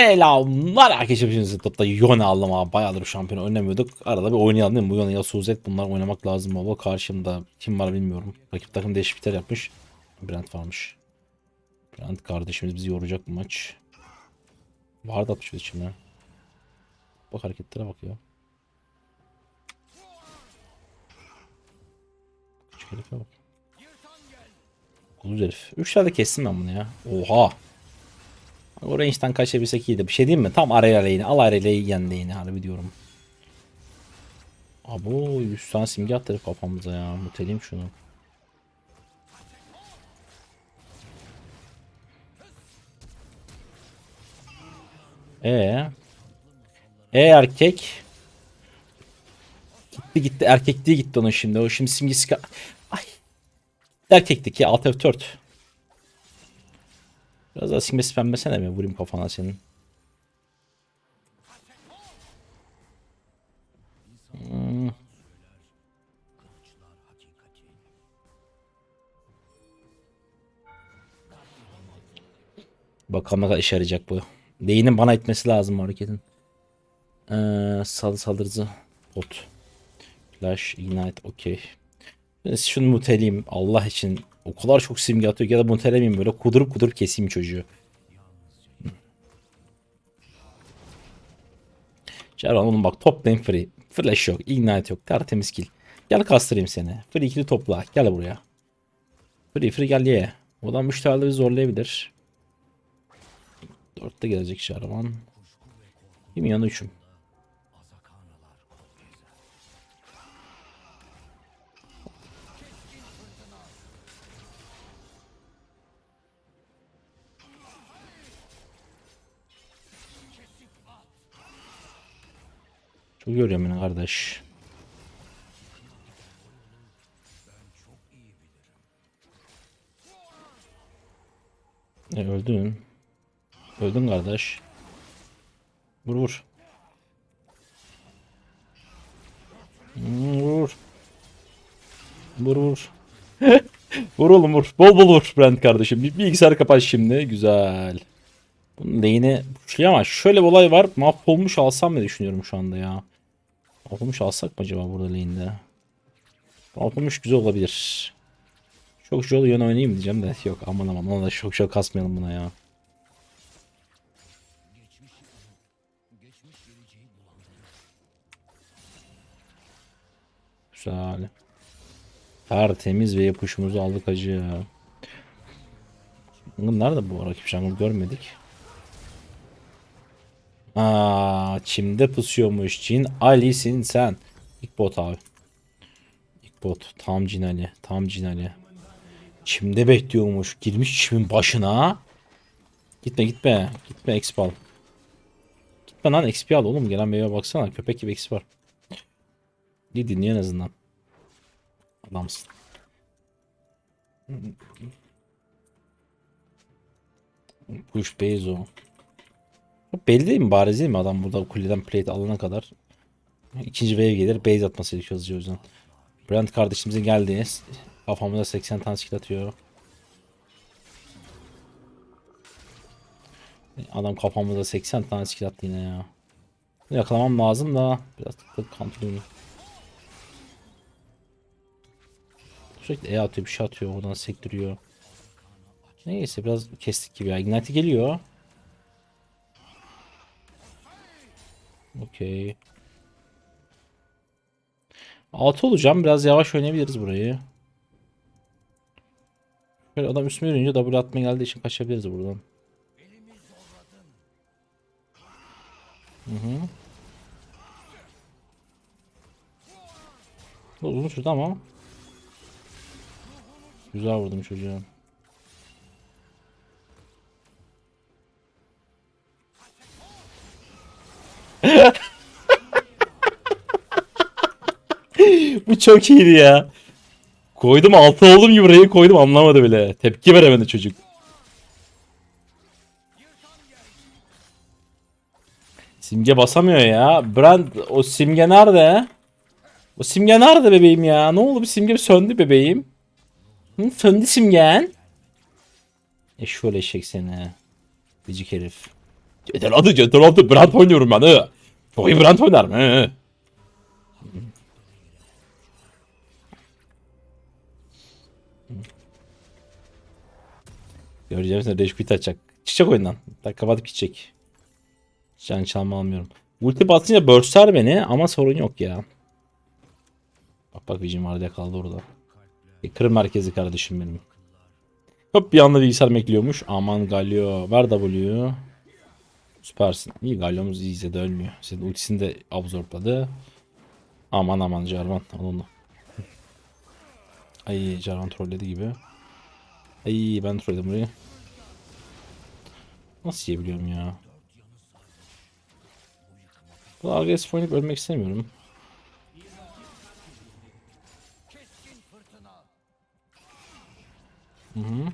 Selamlar arkadaşlar. Şimdi topta Yone aldım abi. Bayağıdır şampiyon oynamıyorduk. Arada bir oynayalım değil mi? Bu Yone ya Suzet bunlar oynamak lazım baba. Karşımda kim var bilmiyorum. Rakip takım değişiklikler yapmış. Brent varmış. Brent kardeşimiz bizi yoracak bu maç. Vardı atmış bir içime. Bak hareketlere bak ya. Küçük herife bak. Kuluz herif. 3 tane kestim ben bunu ya. Oha. O range'den kaçabilsek iyiydi. Bir şey diyeyim mi? Tam araya lane'i. Al lane'i yen lane'i harbi diyorum. Abo 100 tane simge attı kafamıza ya. Muteleyim şunu. E E erkek. Gitti gitti erkekliği gitti onun şimdi. O şimdi simgesi Ay. Erkekteki alt F4. Biraz daha simgesi pembesene mi? Vurayım kafana senin. Hmm. Bakalım ne kadar işe yarayacak bu. Değinin bana etmesi lazım hareketin. Ee, sal saldırıcı bot. Flash, ignite, okey. Şunu muteleyim Allah için. O kadar çok simge atıyor ya da mutelemeyeyim böyle kudurup kudurup keseyim çocuğu. Cervan oğlum bak top lane free. Flash yok, ignite yok, tertemiz kill. Gel kastırayım seni. Free kill'i topla. Gel buraya. Free free gel ye. Adam müşterileri zorlayabilir. Dörtte gelecek Şarvan. Kim yanı üçüm. Görüyorum beni kardeş. E öldün. Öldün kardeş. Vur vur. Hmm, Vur. Vur vur. vur oğlum vur. Bol bol vur Brent kardeşim. Bir bilgisayarı kapat şimdi. Güzel. Bunun lehine şey ama şöyle bir olay var. Mahvolmuş alsam mı düşünüyorum şu anda ya. Mahvolmuş alsak mı acaba burada lane'de? Mahvolmuş güzel olabilir. Çok şöyle yön oynayayım diyeceğim de yok aman aman ona da çok çok kasmayalım buna ya. Güzel. Tertemiz ve yapışımızı aldık acı ya. Nerede bu rakip jungle görmedik. Aa, çimde pusuyormuş. Cin Ali'sin sen. İlk bot abi. İlk bot. Tam Cin Ali. Tam Cin Ali. Çimde bekliyormuş. Girmiş çimin başına. Gitme gitme. Gitme XP al. Gitme lan XP al oğlum. Gelen meyve baksana. Köpek gibi XP var. İyi dinle en azından. Adamsın. Push base. Belli değil mi bariz değil mi adam burada kuleden plate alana kadar. ikinci wave gelir base atması gerekiyor hızlıca o yüzden. Brent kardeşimizin geldiği kafamıza 80 tane skill atıyor. Adam kafamıza 80 tane skill attı yine ya. Bunu Yakalamam lazım da biraz tık kontrolünü. Sürekli E atıyor bir şey atıyor oradan sektiriyor. Neyse biraz kestik gibi ya. Ignite geliyor. Okey. 6 olacağım. Biraz yavaş oynayabiliriz burayı. Şöyle adam üstüme yürüyünce W atmaya geldiği için kaçabiliriz buradan. Hı hı. Uzun sürdü ama. Güzel vurdum çocuğa. Çok iyiydi ya. Koydum altı oğlum gibi burayı koydum anlamadı bile. Tepki veremedi çocuk. Simge basamıyor ya. Brand o simge nerede? O simge nerede bebeğim ya? Ne oldu bir simge söndü bebeğim. Hı, söndü simgen. E şöyle eşek seni. Gıcık herif. Yeter hadi yeter hadi Brand oynuyorum ben. Çok iyi Brand oynarım he. Göreceğim seni Rage Quit açacak. Çıkacak oyundan. Tak kapatıp gidecek. Can çalma almıyorum. Ulti basınca burstler beni ama sorun yok ya. Bak bak Vision vardı kaldı orada. E, kır merkezi kardeşim benim. Hop bir anda bilgisayar bekliyormuş. Aman Galio. Ver W'yu. Süpersin. İyi Galio'muz iyice de ölmüyor. Senin ultisini de absorpladı. Aman aman Jarvan. Al onu. Ay Jarvan trolledi gibi. Ay ben trolledim burayı. Nasıl yiyebiliyorum ya? Bu agresif oynayıp ölmek istemiyorum. Hı hı.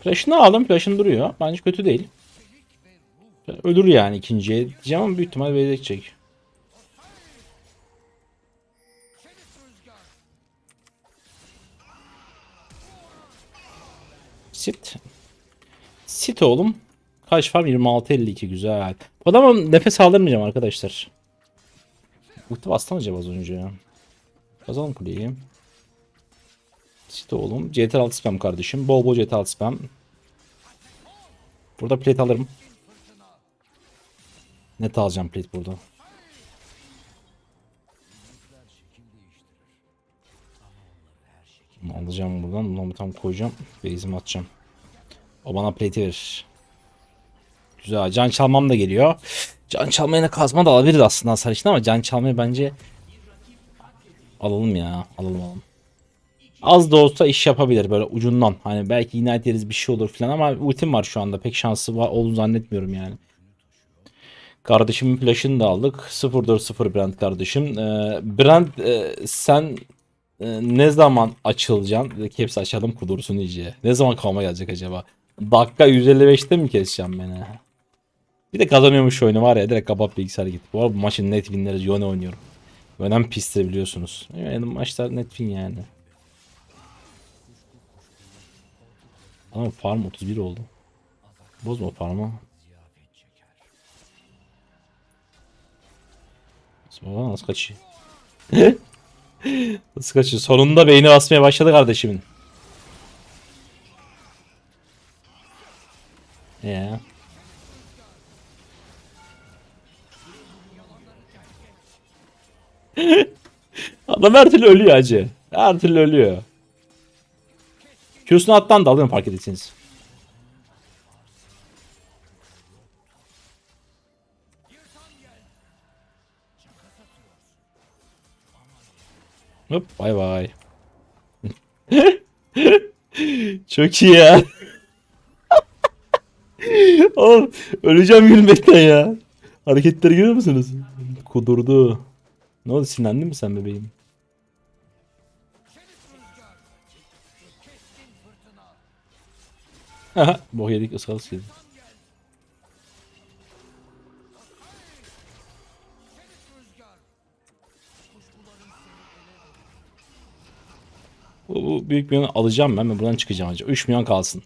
Flash'ını aldım. Flash'ın duruyor. Bence kötü değil. Ölür yani ikinciye diyeceğim ama büyük ihtimal verecek. Sit. Sit oğlum. Kaç farm? 26-52 güzel. Bu adama nefes aldırmayacağım arkadaşlar. Ulti bastı mı acaba az önce ya? Kazalım kuleyi. Sit oğlum. CT 6 spam kardeşim. Bol bol CT 6 spam. Burada plate alırım. Net alacağım plate burada. Alacağım buradan. Bunu tam koyacağım. Base'imi atacağım. O bana plate'i verir. Güzel. Can çalmam da geliyor. Can çalmayana kazma da alabiliriz aslında hasar için ama can çalmayı bence alalım ya. Alalım alalım. Az da olsa iş yapabilir böyle ucundan. Hani belki yine ederiz bir şey olur falan ama ultim var şu anda. Pek şansı var olduğunu zannetmiyorum yani. Kardeşimin flash'ını da aldık. 0-4-0 Brand kardeşim. Ee, Brand e, sen e, ne zaman açılacaksın? Hepsi açalım kudursun iyice. Ne zaman kavma gelecek acaba? Dakika 155'te mi keseceğim beni? Bir de kazanıyormuş oyunu var ya direkt kapat bilgisayar git. Bu arada bu maçın net winleri Yone oynuyorum. Önem pistir biliyorsunuz. Yani maçlar net win yani. Ama farm 31 oldu. Bozma farmı. Baba nasıl kaçıyor? nasıl kaçıyor? Sonunda beyni basmaya başladı kardeşimin. Ya. Adam her türlü ölüyor acı. Her türlü ölüyor. Q'sunu attan da alıyorum fark edersiniz. Hop bay bay. Çok iyi ya. Oğlum öleceğim gülmekten ya. Hareketleri görüyor musunuz? Kudurdu. Ne oldu sinirlendin mi sen bebeğim? Aha, bok yedik ıskalık yedik. Bu, bu büyük bir alacağım ben. Ben buradan çıkacağım acaba. 3 milyon kalsın.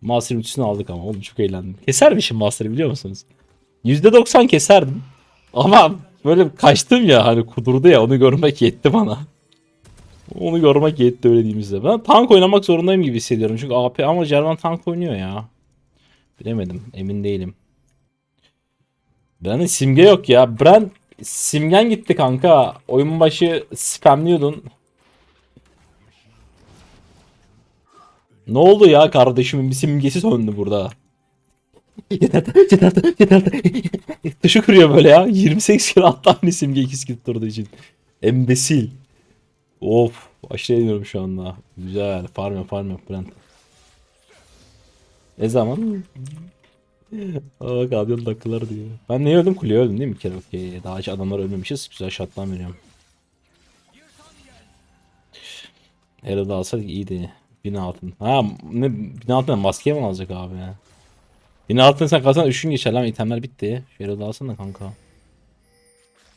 Master ultisini aldık ama oğlum çok eğlendim. Kesermişim Master'ı biliyor musunuz? %90 keserdim. Ama böyle kaçtım ya hani kudurdu ya onu görmek yetti bana. Onu görmek yetti öyle diyeyim size. Ben tank oynamak zorundayım gibi hissediyorum. Çünkü AP ama Jarvan tank oynuyor ya. Bilemedim. Emin değilim. Brand'in simge yok ya. Brand simgen gitti kanka. Oyun başı spamlıyordun. Ne oldu ya kardeşimin bir simgesi söndü burada. yeter yeter yeter. Tuşu kırıyor böyle ya. 28 kere attı aynı simge iki skill durduğu için. Embesil. Of. Başlayamıyorum şu anda. Güzel. Farm yap farm yap Brent. Ne zaman? Aa bak abi dakikalar diyor. Ben neye öldüm? Kuleye öldüm değil mi bir kere? Okey. Daha hiç adamlar ölmemişiz. Güzel şatlan veriyorum. Herhalde alsaydık iyiydi. Bin altın. Ha ne bin altın maskeye mi alacak abi ya? Bin altın sen kazan 3 gün geçer lan itemler bitti. Şöyle dalsana kanka.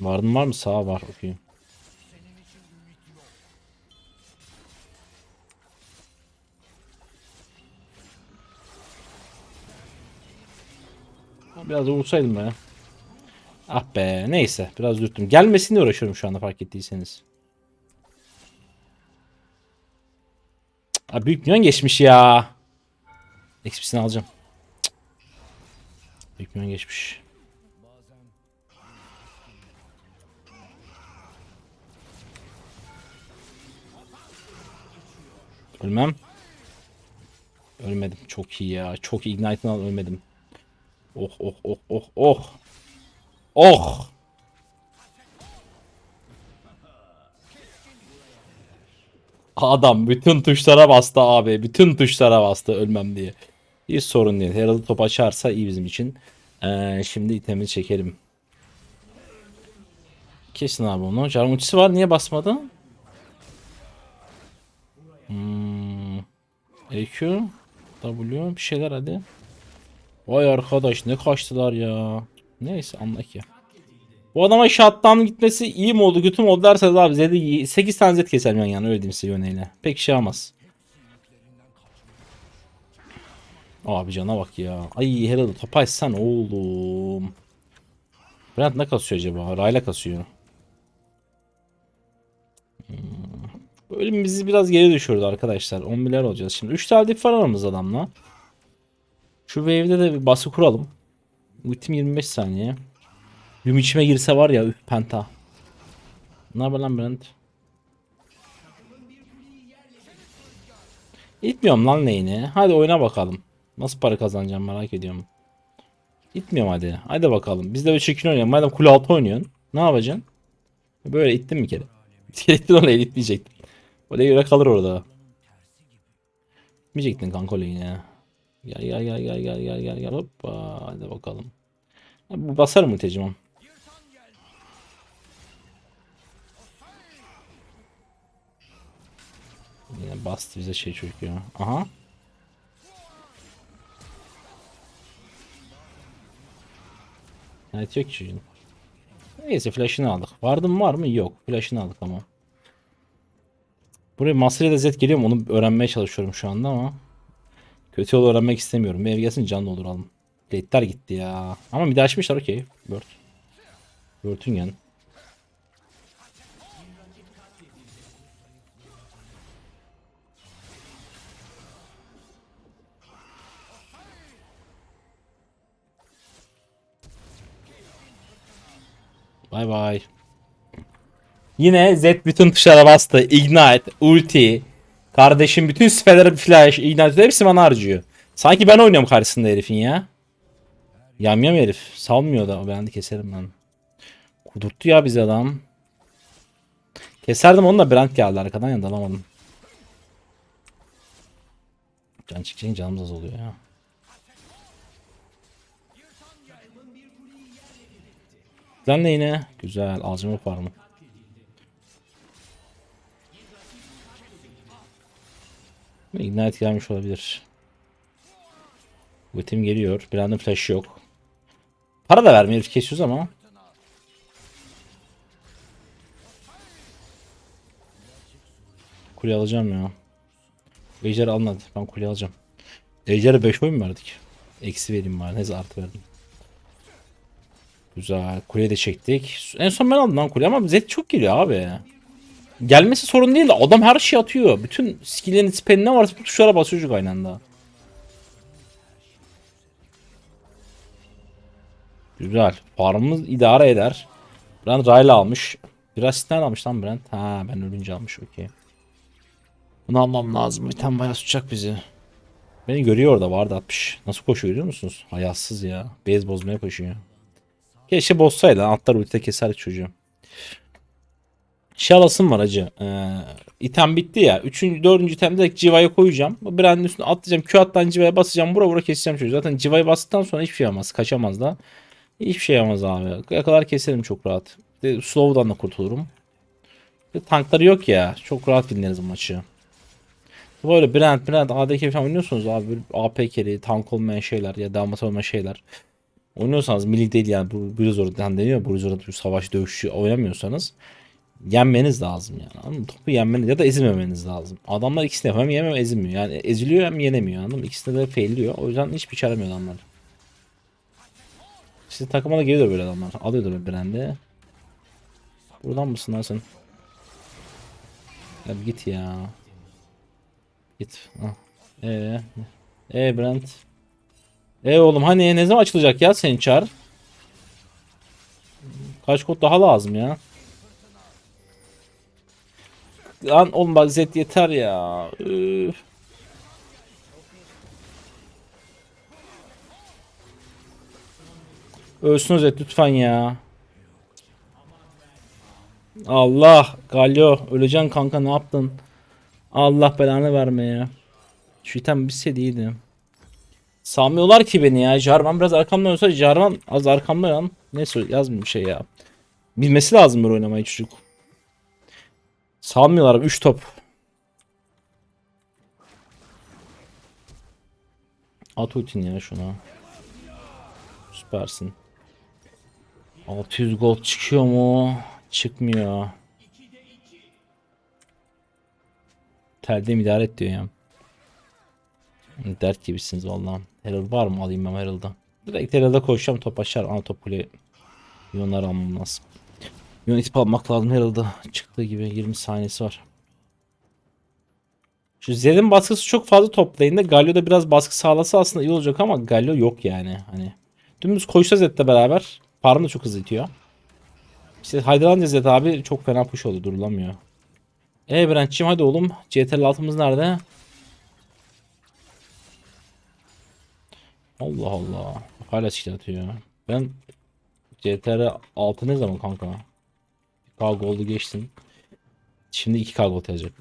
Vardın var mı? Sağ var. Okuyayım. Biraz vursaydım be. Ah be neyse biraz dürttüm. Gelmesin diye uğraşıyorum şu anda fark ettiyseniz. Abi büyük milyon geçmiş ya. XP'sini alacağım. Cık. Büyük milyon geçmiş. Ölmem. Ölmedim. Çok iyi ya. Çok iyi. Ignite'ını al ölmedim. Oh oh oh oh oh. Oh. Adam bütün tuşlara bastı abi. Bütün tuşlara bastı ölmem diye. Hiç sorun değil. Herald top açarsa iyi bizim için. Ee, şimdi itemi çekelim. Kesin abi onu. Jarvan ultisi var. Niye basmadı? Hmm. EQ. W. Bir şeyler hadi. Vay arkadaş ne kaçtılar ya. Neyse anlak ya. Bu adama shutdown gitmesi iyi mi oldu kötü mü oldu derseniz abi Zed'i 8 tane Zed keserim yan yana öyle diyeyim size yöneyle. Pek şey almaz. Abi cana bak ya. Ay Herald'ı topa açsan oğlum. Brand ne kasıyor acaba? Rayla kasıyor. Hmm. Bölüm bizi biraz geri düşürdü arkadaşlar. 10 milyar olacağız şimdi. 3 tane dip var aramızda adamla. Şu wave'de de bir baskı kuralım. Ultim 25 saniye. Yum içime girse var ya üf penta. Ne haber lan Brent? İtmiyorum lan neyini. Hadi oyna bakalım. Nasıl para kazanacağım merak ediyorum. İtmiyorum hadi. Hadi bakalım. Biz de böyle çekin oynayalım. Madem kule altı oynuyorsun. Ne yapacaksın? Böyle ittin bir kere. Bir kere ittin oraya itmeyecektin. Oraya göre kalır orada. İtmeyecektin kanka orayı ya. Gel gel gel gel gel gel gel gel hoppa hadi bakalım. Bu basar mı tecimam? Yine bastı bize şey çocuk ya. Aha. Evet yok çocuğun. Neyse flash'ını aldık. Vardı mı var mı? Yok. Flash'ını aldık ama. Buraya Master da Z geliyor mu? Onu öğrenmeye çalışıyorum şu anda ama. Kötü yol öğrenmek istemiyorum. Ev gelsin canlı olur alım. Late'ler gitti ya. Ama bir de açmışlar okey. Bird. Bird'ün Bay bay. Yine Z bütün tuşlara bastı. Ignite, ulti. Kardeşim bütün sifeleri flash, ignite hepsi bana harcıyor. Sanki ben oynuyorum karşısında herifin ya. Yamyam herif. Salmıyor da ben de keserim ben. Kudurttu ya bizi adam. Keserdim onu da Brand geldi arkadan ya dalamadım. Can çıkacağın canımız az oluyor ya. Lan ne yine? Güzel. Alacağım o farmı. Ignite gelmiş olabilir. Ultim geliyor. Bir anda flash yok. Para da vermiyor. Kesiyoruz ama. Kule alacağım ya. Ejder alın hadi. Ben kule alacağım. Ejder'e 5 oyun mu verdik? Eksi vereyim bari. Neyse artı verdim. Güzel. Kuleyi de çektik. En son ben aldım lan kule ama Zed çok geliyor abi. Gelmesi sorun değil de adam her şeyi atıyor. Bütün skill'lerin spell'i ne varsa bu tuşlara basıyor çocuk aynı anda. Güzel. Farmımız idare eder. Brand Rayla almış. Biraz sitten almış lan Brand. Ha ben ölünce almış okey. Bunu almam lazım. Bir tane bayağı tutacak bizi. Beni görüyor orada vardı atmış. Nasıl koşuyor görüyor musunuz? Hayatsız ya. Bez bozmaya koşuyor. Keşke bozsaydı. Atlar ultide keserdik çocuğu. Şalasım var acı. Ee, item bitti ya. Üçüncü, dördüncü item direkt civaya koyacağım. Bu brandin üstüne atlayacağım. Q attan civaya basacağım. Vura vura keseceğim çocuğu. Zaten civayı bastıktan sonra hiçbir şey yapmaz. Kaçamaz da. Hiçbir şey yapamaz abi. Yakalar keserim çok rahat. De slow'dan da kurtulurum. De tankları yok ya. Çok rahat dinleriz maçı. Böyle Brand, Brand, ADK falan oynuyorsunuz abi. Böyle AP carry, tank olmayan şeyler ya damat olmayan şeyler. Oynuyorsanız milli değil yani bu Blizzard'dan deniyor. Blizzard'da savaş dövüşü oynamıyorsanız yenmeniz lazım yani. Anladın mı? Topu yenmeniz ya da ezilmemeniz lazım. Adamlar ikisini hem yemem ezilmiyor. Yani eziliyor hem yenemiyor anladın mı? İkisinde de failliyor. O yüzden hiçbir şey aramıyor adamlar. Sizin takıma da geliyor böyle adamlar. Alıyordur bir brandi. Buradan mısın lan sen? Ya bir git ya. Git. Ah. Ee, ee Brent. Ee oğlum hani ne zaman açılacak ya senin çar? Kaç kod daha lazım ya? Lan oğlum bak Zed yeter ya. Üf. Ölsün Zed lütfen ya. Allah Galio öleceksin kanka ne yaptın? Allah belanı verme ya. Şu item bitse iyiydi. Sanmıyorlar ki beni ya. Jarvan biraz arkamdan olsa Jarvan az arkamda yan. Neyse yazmıyor şey ya. Bilmesi lazım böyle oynamayı çocuk. Salmıyorlar 3 top. At ultini ya şuna. Süpersin. 600 gold çıkıyor mu? Çıkmıyor. Telde idare et diyor ya. Dert gibisiniz vallahi. Herald var mı alayım ben Herald'ı. Direkt Herald'a koşacağım top aşar. Ana top kule. Yonları almam lazım. Yon itip almak lazım Herald'ı. Çıktığı gibi 20 saniyesi var. Şu Zed'in baskısı çok fazla toplayın da Galio da biraz baskı sağlasa aslında iyi olacak ama Galio yok yani. Hani dümdüz koşsa Zed'le beraber Farm da çok hızlı itiyor. İşte Haydalanca Zed abi çok fena push oldu durulamıyor. E Brent'ciğim hadi oğlum. CTRL altımız nerede? Allah Allah. Hala skill atıyor. Ben CTR 6 ne zaman kanka? 1K gold'u geçtim. Şimdi 2K gold yazacak.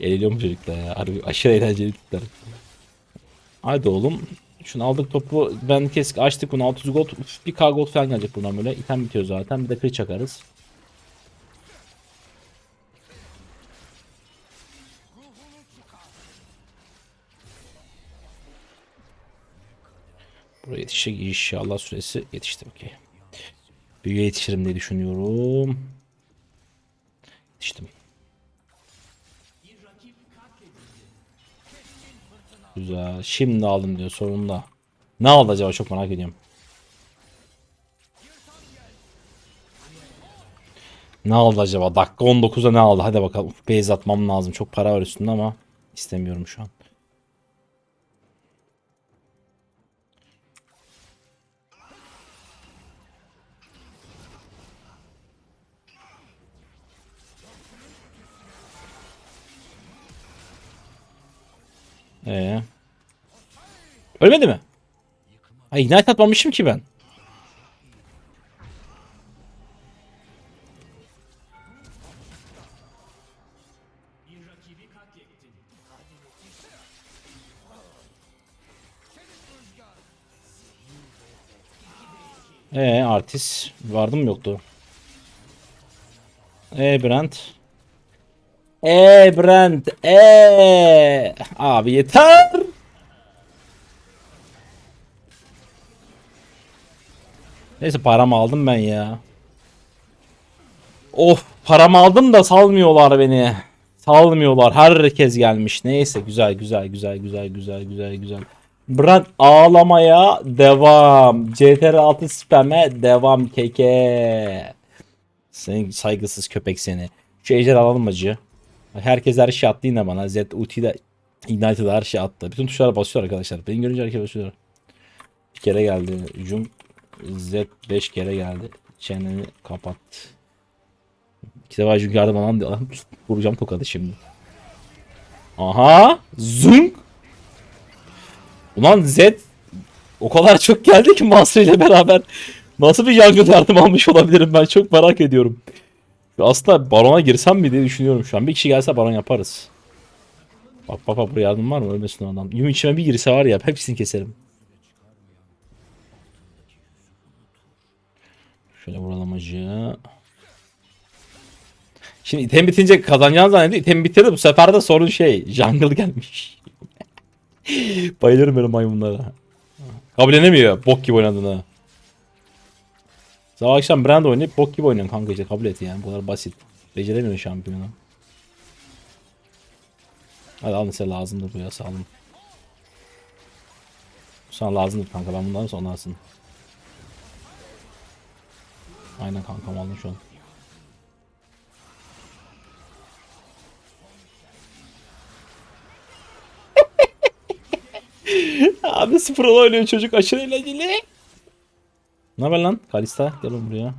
Eğleniyor mu çocuklar ya? Harbi aşırı eğlenceli tipler. Hadi oğlum. Şunu aldık topu. Ben kesik açtık bunu 600 gold. Uf, 1K gold falan gelecek buradan böyle. İtem bitiyor zaten. Bir de crit çakarız. Buraya yetişecek inşallah süresi yetişti okey. Büyüye yetişirim diye düşünüyorum. Yetiştim. Güzel. Şimdi aldım diyor sonunda. Ne aldı acaba çok merak ediyorum. Ne aldı acaba? Dakika 19'a ne aldı? Hadi bakalım. Base atmam lazım. Çok para var üstünde ama istemiyorum şu an. Ee. Ölmedi mi? Ay ignite atmamışım ki ben. Ee artist vardı mı yoktu? Ee Brent. Ee Brent. Ee abi yeter. Neyse paramı aldım ben ya. Of paramı aldım da salmıyorlar beni. Salmıyorlar. Herkes gelmiş. Neyse güzel güzel güzel güzel güzel güzel güzel. Brand ağlamaya devam. CTR 6 spam'e devam keke. Sen saygısız köpek seni. Şu ejder alalım acı. Herkes her şey attı yine bana. Z ulti'de Ignite'da her şey attı. Bütün tuşlara basıyor arkadaşlar. Beni görünce herkes basıyor. Bir kere geldi. Hücum Z 5 kere geldi. Çeneni kapat. İki defa hücum yardım alan diyor. Vuracağım tokadı şimdi. Aha! Zung! Ulan Z o kadar çok geldi ki Master ile beraber. Nasıl bir jungle yardım almış olabilirim ben çok merak ediyorum. Aslında barona girsem mi diye düşünüyorum şu an. Bir kişi gelse baron yaparız. Bak bak bak buraya yardım var mı ölmesin o adam. Yum içime bir girse var ya hepsini keserim. Şöyle vuralım acı. Şimdi item bitince kazanacağını zannediyor. İtem bitirdi bu sefer de sorun şey. Jungle gelmiş. Bayılırım böyle maymunlara. Kabullenemiyor bok gibi oynadığını. Sabah akşam brand oynayıp bok gibi oynuyorsun kanka işte kabul et yani bu kadar basit. Beceremiyorsun şampiyonu. Hadi al mesela lazımdır bu ya sağlam. Sana lazımdır kanka ben bundan sonra alsın. Aynen kankam aldım şu an. Abi sıfırla oynuyor çocuk aşırı eğlenceli. Ne haber lan? Kalista gel oğlum buraya.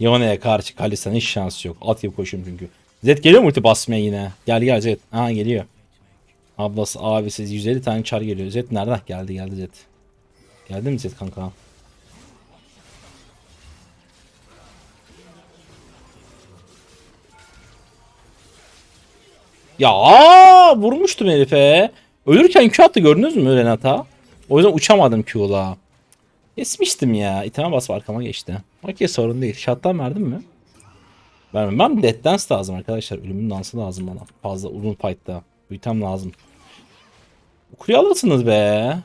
Yone'ye karşı Kalista'nın hiç şansı yok. At yapı koşuyorum çünkü. Zed geliyor mu ulti basmaya yine? Gel gel Zed. Aha geliyor. Ablası abisi 150 tane çar geliyor. Zed nerede? Geldi geldi Zed. Geldi mi Zed kanka? Ya vurmuştum herife. Ölürken Q attı gördünüz mü Renata? O yüzden uçamadım Q'la. Kesmiştim ya. İteme bas arkama geçti. Okey sorun değil. Shot'tan verdim mi? Vermem. Ben Death Dance lazım arkadaşlar. Ölümün dansı lazım bana. Fazla uzun fight'ta. Bu item lazım. Kuleyi alırsınız be.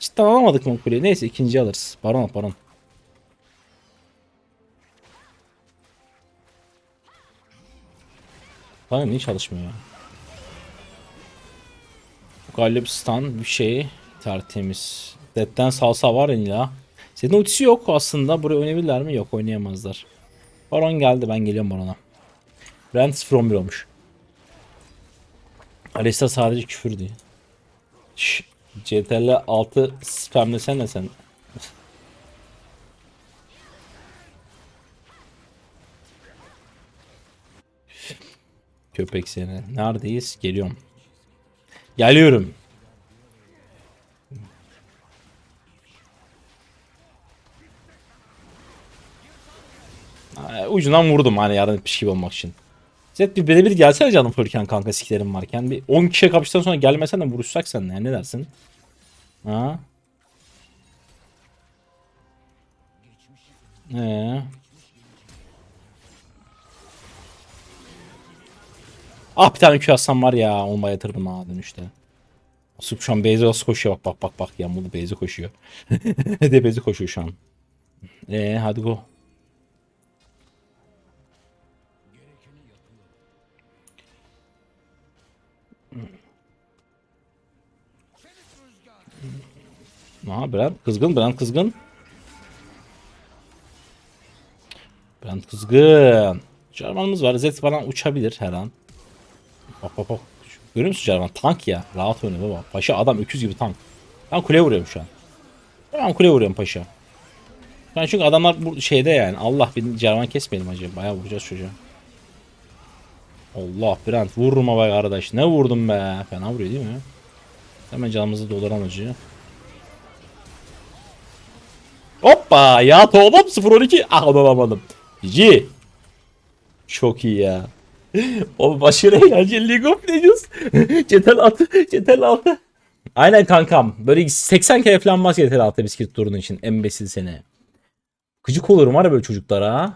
Cidden alamadık mı kuleyi? Neyse ikinci alırız. Baron baron. Bana niye çalışmıyor ya? Galip stun bir şey tertemiz. Dead'den salsa var illa. Senin ultisi yok aslında. Buraya oynayabilirler mi? Yok oynayamazlar. Baron geldi ben geliyorum Baron'a. Brand 0-11 olmuş. Alistar sadece küfür diyor. Şşş. CTRL 6 spamlesene sen. Köpek seni. Neredeyiz? Geliyorum. Geliyorum. Ay, Ucundan vurdum hani yardım etmiş gibi olmak için. Zed bir birebir gelsene canım fırken kanka siklerim varken. Bir 10 kişiye kapıştıktan sonra gelmesen de vuruşsak seninle ya ne dersin? Ha? Ee. Ah bir tane Q atsam var ya olmaya yatırdım ha dönüşte. Sup şu an Beyze nasıl koşuyor bak bak bak bak yağmurlu Beyze koşuyor. de Beyze koşuyor şu an. Ee hadi go. Aha Brand kızgın Brand kızgın. Brand kızgın. Jarvan'ımız var. Zed falan uçabilir her an. Bak bak bak. Görüyor musun Jarvan? Tank ya. Rahat oynuyor baba. Paşa adam öküz gibi tank. Ben kuleye vuruyorum şu an. Ben kuleye vuruyorum paşa. Ben çünkü adamlar bu şeyde yani. Allah bir Jarvan kesmeyelim acaba. Bayağı vuracağız çocuğa. Allah Brand vurma be kardeş. Ne vurdum be. Fena vuruyor değil mi? Hemen canımızı dolduran acı. Hoppa ya tohum 0-12. Ah onu alamadım. GG. Çok iyi ya. O başarı eğlenceli League of Legends. Cetel 6. Cetel 6. Aynen kankam. Böyle 80 kere falan bas Cetel 6 bisküvit turunu için. Embesil seni. Gıcık olurum var ya böyle çocuklara.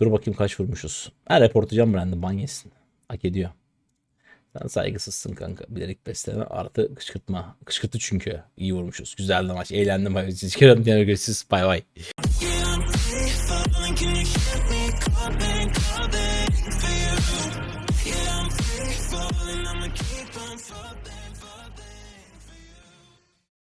Dur bakayım kaç vurmuşuz. Ben reportlayacağım Brandon ban yesin. Hak ediyor. Sen saygısızsın kanka. Bilerek besleme artı kışkırtma. Kışkırttı çünkü. İyi vurmuşuz. Güzeldi maç. Eğlendim. Görüşürüz. Bye bye. Falling, can